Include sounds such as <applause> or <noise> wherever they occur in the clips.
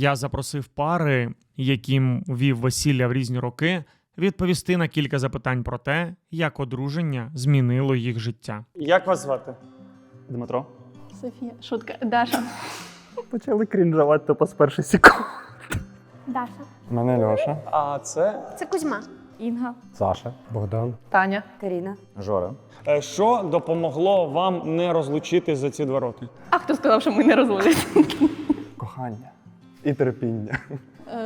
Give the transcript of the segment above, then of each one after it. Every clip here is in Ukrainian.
Я запросив пари, яким вів весілля в різні роки, відповісти на кілька запитань про те, як одруження змінило їх життя. Як вас звати? Дмитро. Софія, шутка. Даша. Почали крінжувати тупо з перших секунд. Даша. Мене Льоша. А це Це Кузьма. Інга. Саша. Богдан. Таня. Каріна. Жора. Е, що допомогло вам не розлучитись за ці два роки? А хто сказав, що ми не розводяться? Кохання. І терпіння.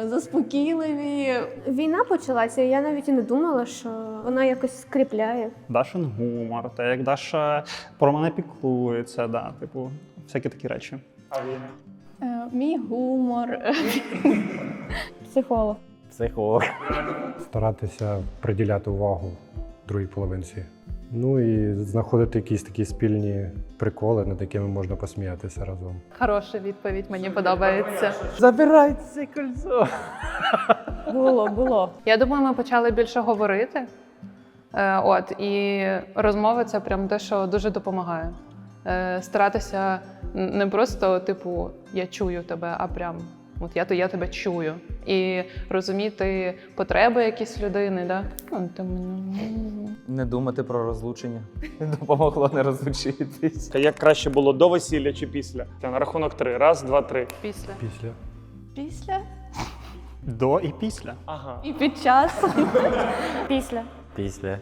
Е, Заспокійливі. Війна почалася, і я навіть і не думала, що вона якось скріпляє. Дашин гумор, те, як Даша про мене піклується, да, типу, всякі такі речі. А він? Е, Мій гумор. Психолог. Психолог. старатися приділяти увагу другій половинці. Ну і знаходити якісь такі спільні приколи, над якими можна посміятися разом. Хороша відповідь, мені подобається. Забирайте це кольцо. Було, було. Я думаю, ми почали більше говорити. Е, от, і розмови це прям те, що дуже допомагає. Е, старатися не просто, типу, я чую тебе, а прям от я, то- я тебе чую. І розуміти потреби якісь людини. Да? Ну, там, Не думати про розлучення. Допомогло не розлучитись. Та Як краще було до весілля чи після? Та на рахунок три. Раз, два, три. після. Після Після? До і після. Ага. І під час. Після. Після.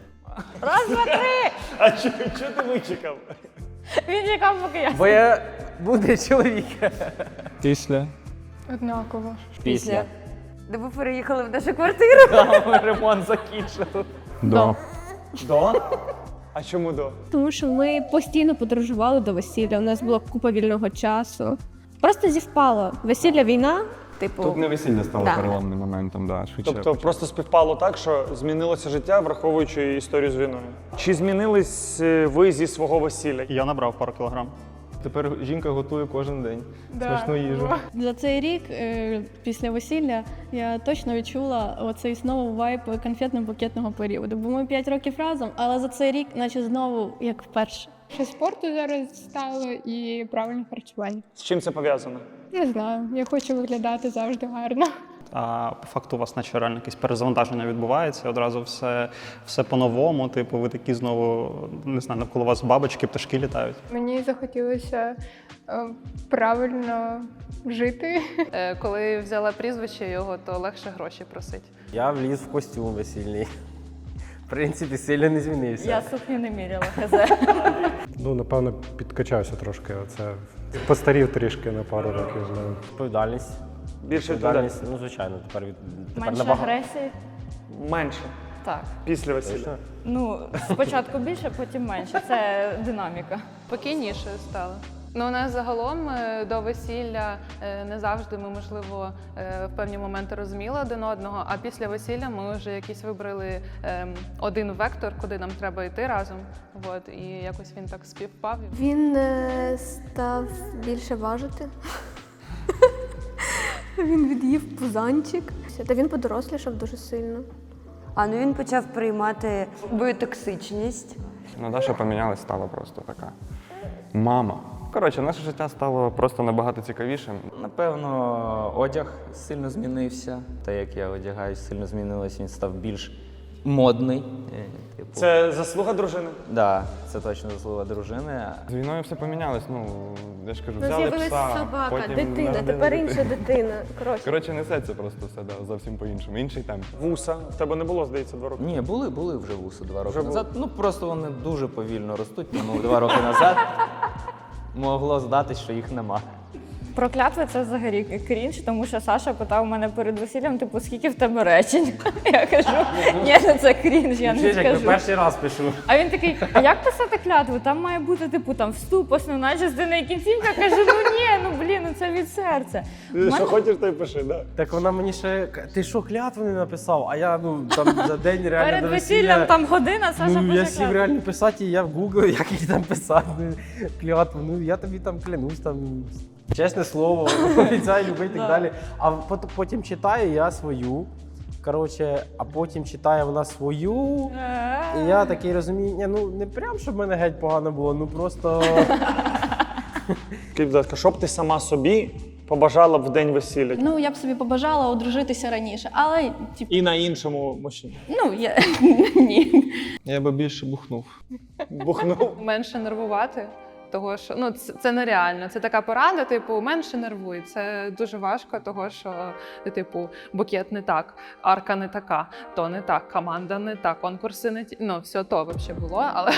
Раз, два, три. А що ти вичекав? Він чекав, поки я. Бо я буде чоловік. Після. Однаково. Після. Де ви переїхали в нашу квартиру? <laughs> Ми ремонт закінчили. До. До? А чому до? Тому що ми постійно подорожували до весілля. У нас була купа вільного часу. Просто зівпало. Весілля війна, типу. Тут не весілля стало Да. переломним моментом, да, швидше. Тобто просто співпало так, що змінилося життя, враховуючи історію з війною. Чи змінились е, ви зі свого весілля? Я набрав пару кілограм. Тепер жінка готує кожен день. Смачну їжу. За цей рік е, після весілля я точно відчула оцей знову вайб конфетно-букетного періоду. Бо ми 5 років разом, але за цей рік, наче знову як вперше. Ще спорту зараз стало і правильне харчування. З чим це пов'язано? Не знаю, я хочу виглядати завжди гарно. А по факту у вас наче реально якесь перезавантаження відбувається, одразу все, все по-новому. Типу, ви такі знову не знаю, навколо вас бабочки, пташки літають. Мені захотілося е, правильно жити. Е, Коли взяла прізвище його, то легше гроші просить. Я вліз в костюм весільний. В принципі, сильно не змінився. Я сукню не міряла, <laughs> хз. ну напевно підкачався трошки. Оце постарів трішки на пару років. знаю. Відповідальність. Більше відповідальність? Ну звичайно, тепер від тепер Менше набагато. агресії. Менше. Так. Після весілля. Точно? Ну, спочатку більше, потім менше. Це динаміка. Спокійніше стало. Ну, у нас загалом е, до весілля е, не завжди ми, можливо, е, в певні моменти розуміли один одного. А після весілля ми вже якийсь вибрали ем, один вектор, куди нам треба йти разом. От, і якось він так співпав. Він е, став більше важити. <laughs> Він від'їв пузанчик. Та він подорослішав дуже сильно. А ну він почав приймати біотоксичність. Ну, Даша помінялась, стала просто така. Мама. Коротше, наше життя стало просто набагато цікавішим. Напевно, одяг сильно змінився. Те, як я одягаюсь, сильно змінилось. Він став більш модний. Е, Типу, Це заслуга дружини? да, це точно заслуга дружини. З війною все помінялось. Ну, я ж кажу, Ну, взяли з'явилась пса, собака, потім дитина, народили тепер дитину. інша дитина. Коротше. Коротше, несеться просто все да, зовсім по-іншому. Інший темп. Вуса. В тебе не було, здається, два роки. Ні, були, були вже вуси два роки Вже назад. Ну просто вони дуже повільно ростуть, тому два роки назад могло здатись, що їх нема. Про клятви це взагалі крінж, тому що Саша питав мене перед весіллям, типу, скільки в тебе речень? <laughs> Я кажу, ні, ну це крінж, я не скажу. перший раз пишу. А він такий, а як писати клятву? Там має бути, типу, там вступ, основна частина і кінцівка. Кажу, ну ні, ну це від серця. Ти Що хочеш, то й пиши, да. Так вона мені ще ти що клятву не написав? А я ну там за день реально Перед до весіллям там година, Саша ну, я сів клятву. реально писати, і я в Google, як її там писати. Клятву. Ну я тобі там клянусь, там чесне слово, <laughs> обіцяю любити і так далі. А пот- потім читаю я свою. Коротше, а потім читає вона свою. І я такий розумію, ні, ну не прям, щоб в мене геть погано було, ну просто. <laughs> Скажіть, будь ласка, що б ти сама собі побажала б в день весілля? Ну, я б собі побажала одружитися раніше, але тип, І на іншому мужчині. ну я <laughs> ні. Я би більше бухнув. Бухнув. Менше нервувати, того що ну це, це нереально. Це така порада, типу, менше нервуй. Це дуже важко, того що типу букет не так, арка не така, то не так, команда не так, конкурси не ті. Ну все то взагалі було, але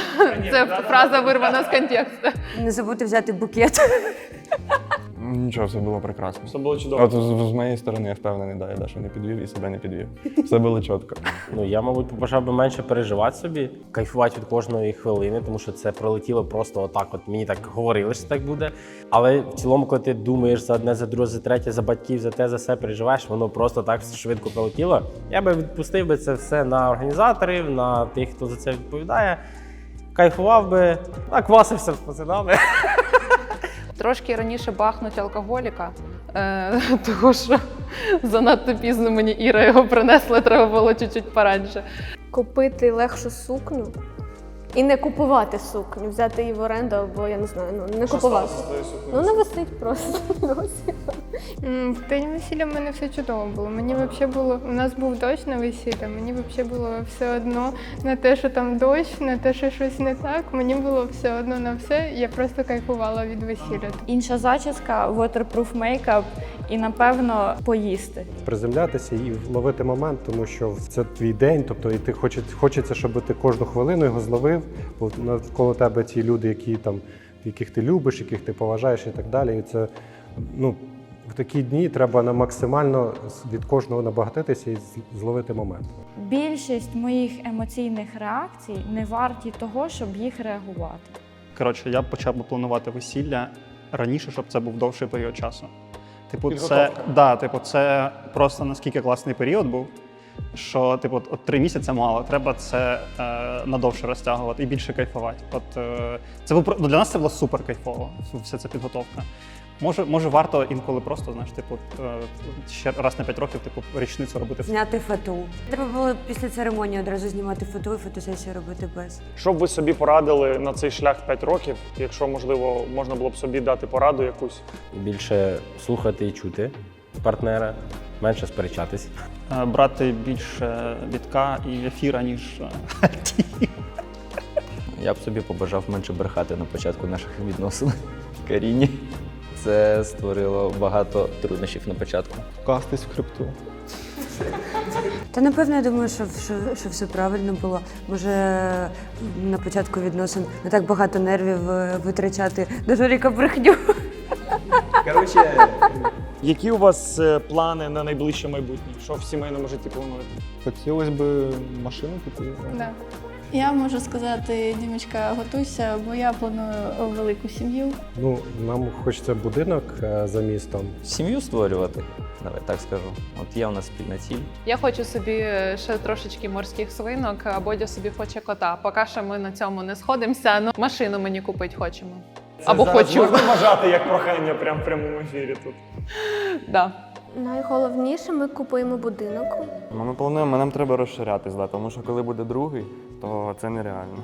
це фраза вирвана з контексту. Не забудьте взяти букет. <laughs> Нічого, все було прекрасно. Все було чудово. От з, з моєї сторони я впевнений, да, я Дашу не підвів і себе не підвів. <laughs> Все було чітко. Ну я, мабуть, побажав би менше переживати собі, кайфувати від кожної хвилини, тому що це пролетіло просто отак. От мені так говорили, що так буде. Але в цілому, коли ти думаєш за одне, за друге, за третє, за батьків, за те, за все переживаєш, воно просто так швидко пролетіло. Я би відпустив би це все на організаторів, на тих, хто за це відповідає. Кайфував би, наквасився з пацанами. <laughs> Трошки раніше бахнуть алкоголіка, е, <laughs> тому що занадто пізно мені Іра його принесла, треба було чуть-чуть пораніше. Купити легшу сукню і не купувати сукню, взяти її в оренду або я не знаю, ну не купувати. Ну не висить просто. <laughs> досі. В день весілля в мене все чудово було. Мені взагалі було. У нас був дощ на весілля. Мені взагалі було все одно на те, що там дощ, на те, що щось не так. Мені було все одно на все. Я просто кайфувала від весілля. Інша зачіска, waterproof мейкап і напевно поїсти. Приземлятися і ловити момент, тому що це твій день, тобто і ти хочеться, хочеться, щоб ти кожну хвилину його зловив, бо навколо тебе ті люди, які там, яких ти любиш, яких ти поважаєш і так далі. І це ну. В такі дні треба на максимально від кожного набагатитися і зловити момент. Більшість моїх емоційних реакцій не варті того, щоб їх реагувати. Коротше, я почав би планувати весілля раніше, щоб це був довший період часу. Типу, це, Підготовка. да, типу, це просто наскільки класний період був, що типу, от, от три місяці мало, треба це е, надовше розтягувати і більше кайфувати. От, е, це був, про- ну, для нас це було супер кайфово, вся ця підготовка. Може, може, варто інколи просто, знаєш, типу, е, ще раз на п'ять років, типу, річницю робити Зняти фату. Треба було після церемонії одразу знімати фату і фотосесію робити без. Що б ви собі порадили на цей шлях 5 років, якщо можливо можна було б собі дати пораду якусь? Більше слухати і чути партнера, менше сперечатись. Е, брати більше бітка і ефіра, ніж е, Я б собі побажав менше брехати на початку наших відносин <laughs> Каріні. Це створило багато труднощів на початку. Вкастись в хребту. Та напевно, я думаю, що, що, що все правильно було. Може на початку відносин не так багато нервів е, витрачати до Жоріка брехню. Коротше, Які у вас е, плани на найближче майбутнє? Що в сімейному житті плануєте? Хотілося б машину купити. Да. Я можу сказати, Дімочка, готуйся, бо я планую велику сім'ю. Ну, нам хочеться будинок е, за містом. сім'ю створювати, давай так скажу. От є у нас спільна ціль. Я хочу собі е, ще трошечки морських свинок, а Бодя собі хоче кота. Поки що ми на цьому не сходимося, але машину мені купити хочемо. Або Зараз хочу. Можна вважати як прохання прямо в прямому ефірі тут. Да. Найголовніше, ми купуємо будинок. Ну, ми плануємо, нам треба розширятись, да, тому що коли буде другий, то це нереально.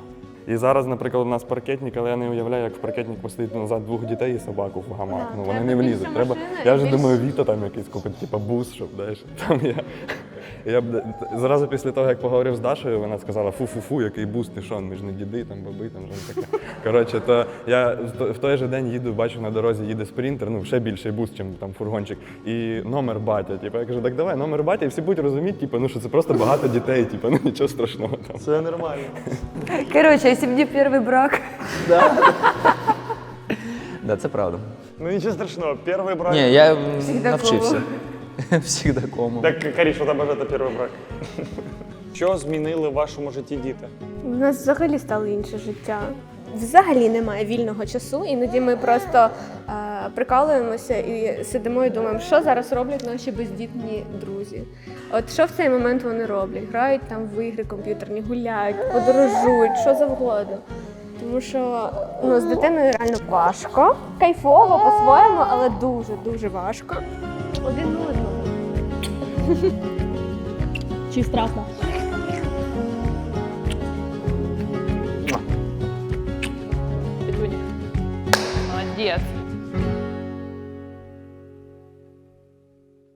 І зараз, наприклад, у нас паркетник, але я не уявляю, як в паркетник посадити назад двох дітей і собаку в гамак. Да, ну вони не влізуть. Треба. Я вже більш- думаю, Віта там якийсь купить, типа бус, щоб знаєш. Там я. Я б зразу після того, як поговорив з Дашою, вона сказала: фу-фу-фу, який бус, ти що, ми ж не діди, там баби, там вже таке. Коротше, то я в той же день їду, бачу на дорозі їде спринтер, ну ще більший бус, ніж там фургончик, і номер батя. Типу, я кажу, так давай, номер батя, і всі будуть розуміти, типу, ну що це просто багато дітей, типу, ну нічого страшного там. Це нормально. Коротше, мені перший брак. Да, це правда. Ну нічого страшного, перший брак. Ні, я м, Всегда навчився. <laughs> Всігда кому. Так, Каріш, у тебе ж це перший брак. Що змінили в вашому житті діти? У нас взагалі стало інше життя. Взагалі немає вільного часу. Іноді ми просто е, прикалуємося і сидимо і думаємо, що зараз роблять наші бездітні друзі. От що в цей момент вони роблять? Грають там в ігри комп'ютерні, гуляють, подорожують, що завгодно. Тому що ну, з дитиною реально важко, кайфово по-своєму, але дуже дуже важко. Один одного. Чи страшно? Молодець.